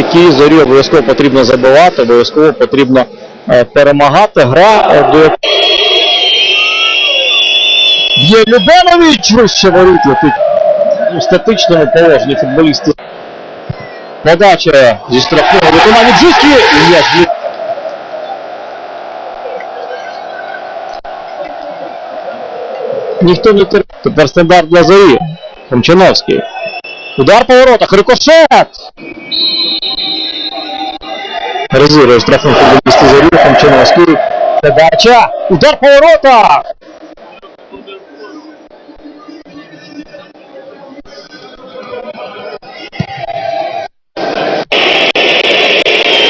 які зорі обов'язково потрібно забивати, обов'язково потрібно е, перемагати. Гра е, до Є Любенович вище воріт летить у статичному положенні футболісти. Подача зі штрафного виконання Джускі. І є. Ніхто не тер... Тепер стандарт для зорі. Хомчановський. Удар по воротах. Рикошет. Резирує штрафним футболісти зорі. Хомчановський. Подача. Удар по воротах.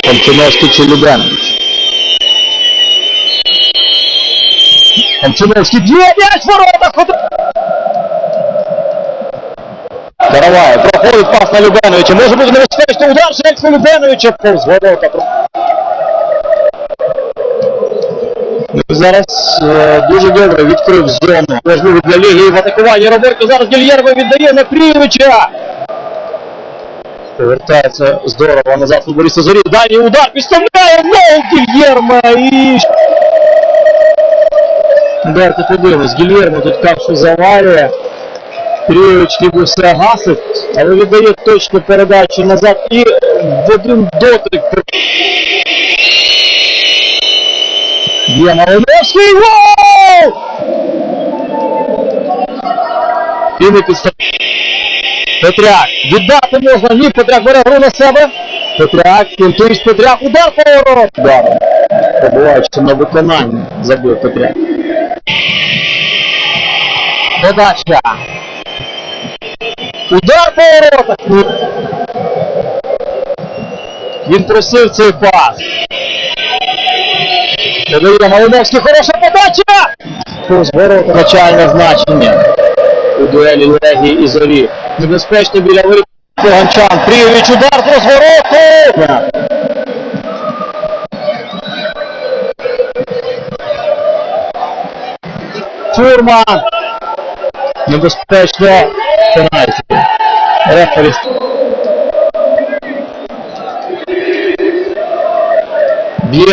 Хомчиновський чи Любенович. Хомчиновський б'є м'яч в воротах! Ходи- Каравай, проходить пас на Любеновича. Може бути небезпечний удар Шельц на Любеновича. Повз ворота. Зараз е, дуже добре відкрив зону. Важливо для Лігії в атакуванні роботи. Зараз Гільєрмо віддає на Крівича. Повертається здорово назад футболіста зорі. Дальній удар підставляє ногу Гільєрмо і... Давайте подивимось. Гільєрмо тут кашу заварює. Ніби все гасить, але віддає точну передачу назад і в один дотик. Б'є Малиновський. Гол! І не. Петряк. Віддати можна. Ні, Петряк бере гру на себе. Петряк, кінтуєш Петряк. Удар по ворот. Удар. Побуваючи на виконанні. Забив Петряк. Подача. Удар по воротах. Він просив цей пас. Подає Малиновський, хороша подача! Повз ворота начальне значення у дуелі Легії і Зорі. Небезпечно біля воріт Поганчан. Пріович удар з розвороту! Фурман! Небезпечно Gracias por esto. Bien